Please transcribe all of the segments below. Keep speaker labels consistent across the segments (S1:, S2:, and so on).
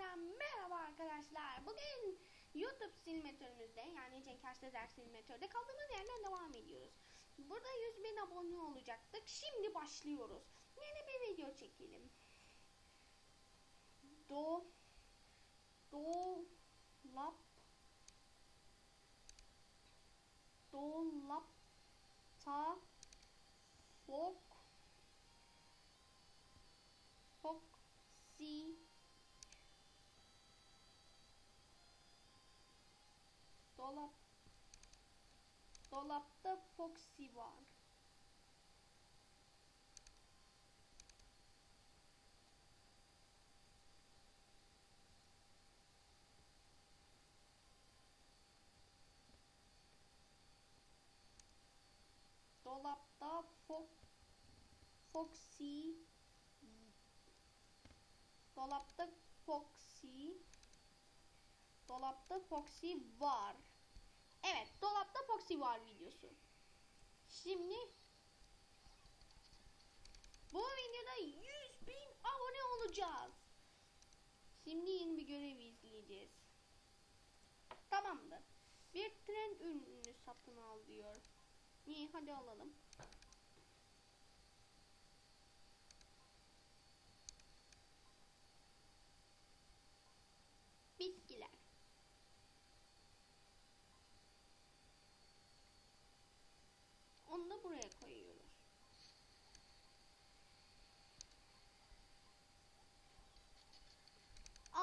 S1: tekrar merhaba arkadaşlar. Bugün YouTube simülatörümüzde yani Cenk Arsözer simülatörde kaldığımız yerden devam ediyoruz. Burada 100 bin abone olacaktık. Şimdi başlıyoruz. Yeni bir video çekelim. Do Dolap Dolapta Fok Foxy Dolapta Foxy var. Dolapta Fo Foxy Dolapta Foxy Dolapta Foxy var. Foxy var videosu. Şimdi bu videoda 100 bin abone olacağız. Şimdi yeni bir görev izleyeceğiz. Tamamdır. Bir tren ürününü satın al diyor. İyi hadi alalım.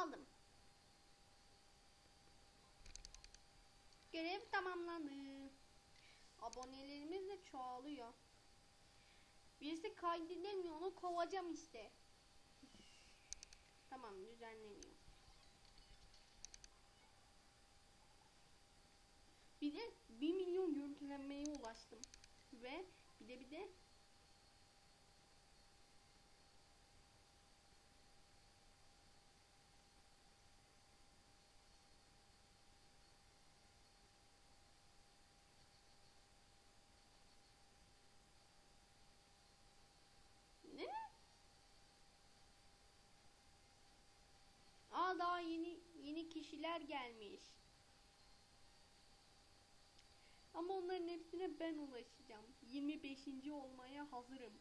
S1: Aldım. Görev tamamlandı. Abonelerimiz de çoğalıyor. Birisi kaydedemiyor onu kovacağım işte. Tamam düzenleniyor. Bir de 1 milyon görüntülenmeye ulaştım. Ve bir de bir de Ne? Daha yeni yeni kişiler gelmiş. Ama onların hepsine ben ulaşacağım. 25. olmaya hazırım.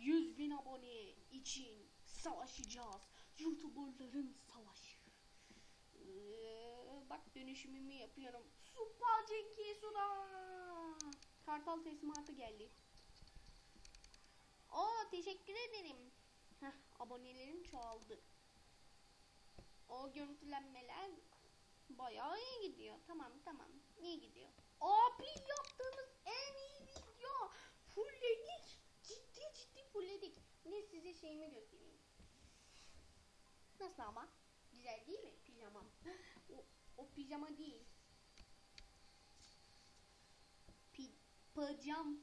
S1: 100 bin abone için savaşacağız. YouTuberların savaşı. Ee, bak dönüşümümü yapıyorum. Super Cenki Suda. Kartal teslimatı geldi. Oo teşekkür ederim. Heh, abonelerim çoğaldı. O görüntülenmeler bayağı iyi gidiyor. Tamam tamam. İyi gidiyor. Abi yaptığımız en iyi video. Fullledik. Ciddi ciddi fullledik. Ne size şeyimi göstereyim. Nasıl ama? Güzel değil mi pijamam? O, o pijama değil. Pi, pijam,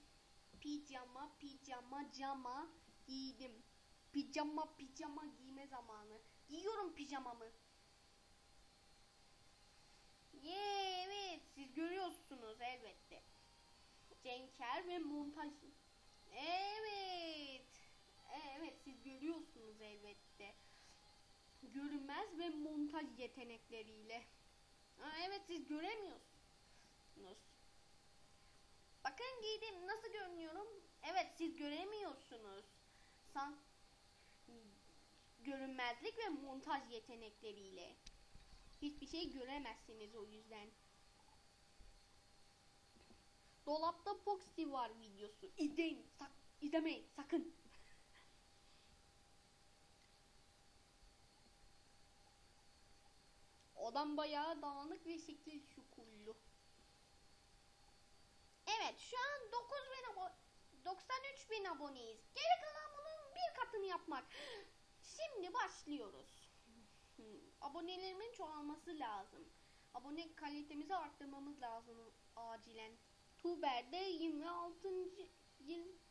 S1: pijama, pijama, cama giydim. Pijama, pijama giyme zamanı. Giyiyorum pijamamı. Yeah, evet siz görüyorsunuz elbette. Cenker ve montaj. Evet. Evet siz görüyorsunuz elbette. Görünmez ve montaj yetenekleriyle. Ha, evet siz göremiyorsunuz. Bakın giydim nasıl görünüyorum? Evet siz göremiyorsunuz. San görünmezlik ve montaj yetenekleriyle. Hiçbir şey göremezsiniz o yüzden. Dolapta Foxy var videosu. İzleyin. Sak izlemeyin sakın. Odam bayağı dağınık ve şekil şukullu. Evet şu an 9 bin abo 93 bin aboneyiz. Geri kalan bunun bir katını yapmak. Şimdi başlıyoruz. Hmm, abonelerimin çoğalması lazım. Abone kalitemizi arttırmamız lazım acilen. Tuber'de 26.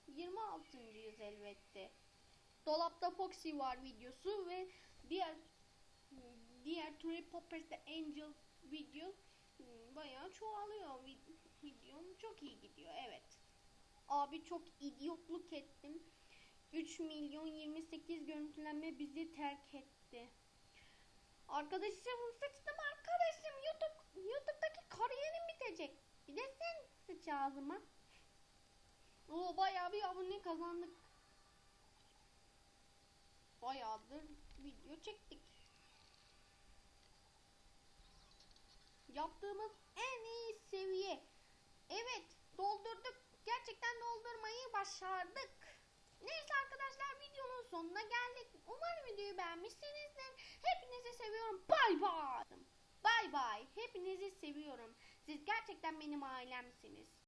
S1: 26. yüz elbette. Dolapta Foxy var videosu ve diğer diğer Tree Poppers'te Angel video hmm, bayağı çoğalıyor. Videom çok iyi gidiyor evet. Abi çok idiotluk ettim. 3 milyon 28 görüntülenme bizi terk etti. Arkadaşım sıçtım arkadaşım. YouTube, YouTube'daki kariyerim bitecek. Bir de sen sıç ağzıma. Oo bayağı bir abone kazandık. Bayağıdır video çektik. Yaptığımız en iyi seviye. Evet doldurduk. Gerçekten doldurmayı başardık. Neyse arkadaşlar videonun sonuna geldik. Umarım videoyu beğenmişsinizdir. Hepinizi seviyorum. Bay bay. Bay bay. Hepinizi seviyorum. Siz gerçekten benim ailemsiniz.